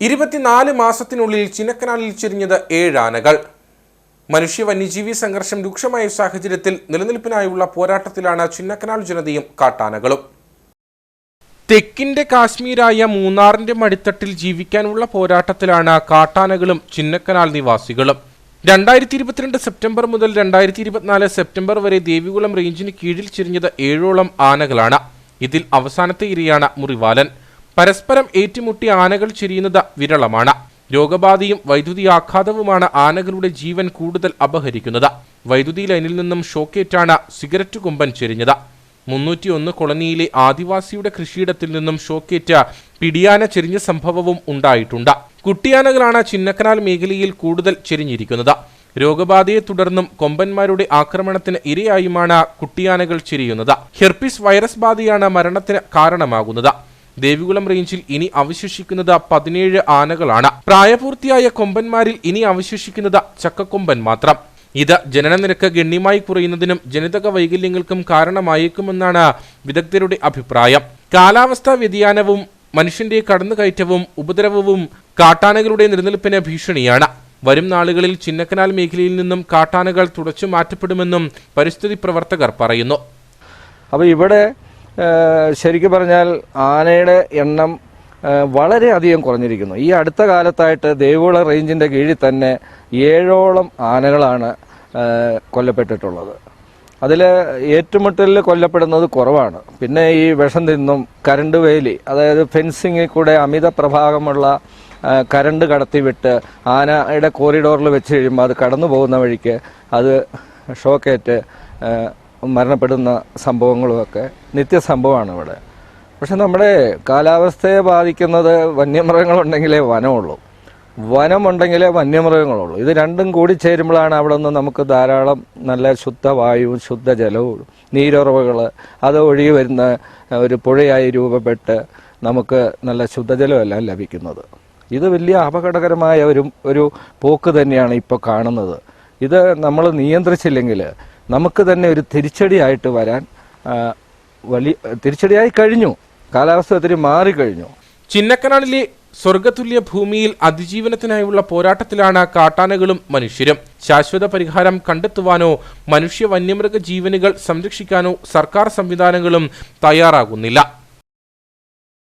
ഇരുപത്തിനാല് മാസത്തിനുള്ളിൽ ചിന്നക്കനാലിൽ ചെരിഞ്ഞത് ഏഴ് ആനകൾ. മനുഷ്യ വന്യജീവി സംഘർഷം രൂക്ഷമായ സാഹചര്യത്തിൽ നിലനിൽപ്പിനായുള്ള പോരാട്ടത്തിലാണ് ചിന്നക്കനാൽ ജനതയും കാട്ടാനകളും. തെക്കിന്റെ കാശ്മീരായ മൂന്നാറിന്റെ മടിത്തട്ടിൽ ജീവിക്കാനുള്ള പോരാട്ടത്തിലാണ് കാട്ടാനകളും ചിന്നക്കനാൽ നിവാസികളും. രണ്ടായിരത്തി ഇരുപത്തിരണ്ട് സെപ്റ്റംബർ മുതൽ രണ്ടായിരത്തി ഇരുപത്തിനാല് സെപ്റ്റംബർ വരെ ദേവികുളം റേഞ്ചിന് കീഴിൽ ചിരിഞ്ഞത് ഏഴോളം ആനകളാണ്. ഇതിൽ അവസാനത്തെ ഇരയാണ് മുറിവാലൻ. പരസ്പരം ഏറ്റുമുട്ടി ആനകൾ ചിരിയുന്നത് വിരളമാണ്. രോഗബാധയും വൈദ്യുതി ആഘാതവുമാണ് ആനകളുടെ ജീവൻ കൂടുതൽ അപഹരിക്കുന്നത്. വൈദ്യുതി ലൈനിൽ നിന്നും ഷോക്കേറ്റാണ് സിഗരറ്റ് കൊമ്പൻ ചെരിഞ്ഞത്. മുന്നൂറ്റിയൊന്ന് കൊളനിയിലെ ആദിവാസിയുടെ കൃഷിയിടത്തിൽ നിന്നും ഷോക്കേറ്റ പിടിയാന ചെരിഞ്ഞ സംഭവവും ഉണ്ടായിട്ടുണ്ട്. കുട്ടിയാനകളാണ് ചിന്നക്കനാൽ മേഖലയിൽ കൂടുതൽ ചെരിഞ്ഞിരിക്കുന്നത്. രോഗബാധയെ തുടർന്നും കൊമ്പന്മാരുടെ ആക്രമണത്തിന് ഇരയായുമാണ് കുട്ടിയാനകൾ ചിരിയുന്നത്. ഹെർപ്പിസ് വൈറസ് ബാധയാണ് മരണത്തിന് കാരണമാകുന്നത്. ദേവികുളം റേഞ്ചിൽ ഇനി അവശേഷിക്കുന്നത് പതിനേഴ് ആനകളാണ്. പ്രായപൂർത്തിയായ കൊമ്പന്മാരിൽ ഇനി അവശേഷിക്കുന്നത് ചക്കക്കൊമ്പൻ മാത്രം. ഇത് ജനനനിരക്ക് ഗണ്യമായി കുറയുന്നതിനും ജനിതക വൈകല്യങ്ങൾക്കും കാരണമായേക്കുമെന്നാണ് വിദഗ്ധരുടെ അഭിപ്രായം. കാലാവസ്ഥാ വ്യതിയാനവും മനുഷ്യന്റെ കടന്നുകയറ്റവും ഉപദ്രവവും കാട്ടാനകളുടെ നിലനിൽപ്പിന് ഭീഷണിയാണ്. വരും നാളുകളിൽ ചിന്നക്കനാൽ മേഖലയിൽ നിന്നും കാട്ടാനകൾ തുടച്ചു മാറ്റപ്പെടുമെന്നും പരിസ്ഥിതി പ്രവർത്തകർ പറയുന്നു. അപ്പോൾ ഇവിടെ ശരിക്കും പറഞ്ഞാൽ ആനയുടെ എണ്ണം വളരെ വളരെയധികം കുറഞ്ഞിരിക്കുന്നു. ഈ അടുത്ത കാലത്തായിട്ട് ദേവികുള റേഞ്ചിന്റെ കീഴിൽ തന്നെ ഏഴോളം ആനകളാണ് കൊല്ലപ്പെട്ടിട്ടുള്ളത്. അതിൽ ഏറ്റുമുട്ടലിൽ കൊല്ലപ്പെടുന്നത് കുറവാണ്. പിന്നെ ഈ വിഷം തിന്നും കരണ്ട് വേലി അതായത് ഫെൻസിങ്ങിൽ കൂടെ അമിത പ്രഭാവമുള്ള ആ, കരണ്ട് കടത്തിവിട്ട് ആനയുടെ കോറിഡോറിൽ വെച്ച് കഴിയുമ്പോൾ അത് കടന്നു പോകുന്ന വഴിക്ക് അത് ഷോക്കേറ്റ് മരണപ്പെടുന്ന സംഭവങ്ങളുമൊക്കെ നിത്യസംഭവമാണ് ഇവിടെ. പക്ഷെ നമ്മുടെ കാലാവസ്ഥയെ ബാധിക്കുന്നത് വന്യമൃഗങ്ങളുണ്ടെങ്കിലേ വനമുള്ളൂ. വനമുണ്ടെങ്കിലേ വന്യമൃഗങ്ങളുള്ളൂ. ഇത് രണ്ടും കൂടി ചേരുമ്പോഴാണ് അവിടെ നിന്ന് നമുക്ക് ധാരാളം നല്ല ശുദ്ധവായുവും ശുദ്ധജലവും നീരുറവുകൾ അത് ഒഴുകി വരുന്ന ഒരു പുഴയായി രൂപപ്പെട്ട് നമുക്ക് നല്ല ശുദ്ധജലമെല്ലാം ലഭിക്കുന്നത്. ഇത് വലിയ അപകടകരമായ ഒരു ഒരു പോക്ക് തന്നെയാണ് ഇപ്പോൾ കാണുന്നത്. ഇത് നമ്മൾ നിയന്ത്രിച്ചില്ലെങ്കിൽ നമുക്ക് തന്നെ ഒരു തിരിച്ചടിയായിട്ട് വരാൻ വലിയ തിരിച്ചടിയായി കഴിഞ്ഞു. കാലാവസ്ഥ ഒത്തിരി മാറിക്കഴിഞ്ഞു ചിന്നക്കനാളിലെ സ്വർഗതുല്യ ഭൂമിയിൽ അതിജീവനത്തിനായുള്ള പോരാട്ടത്തിലാണ് കാട്ടാനകളും മനുഷ്യരും. ശാശ്വത പരിഹാരം കണ്ടെത്തുവാനോ മനുഷ്യ വന്യമൃഗ ജീവനുകൾ സംരക്ഷിക്കാനോ സർക്കാർ സംവിധാനങ്ങളും തയ്യാറാകുന്നില്ല.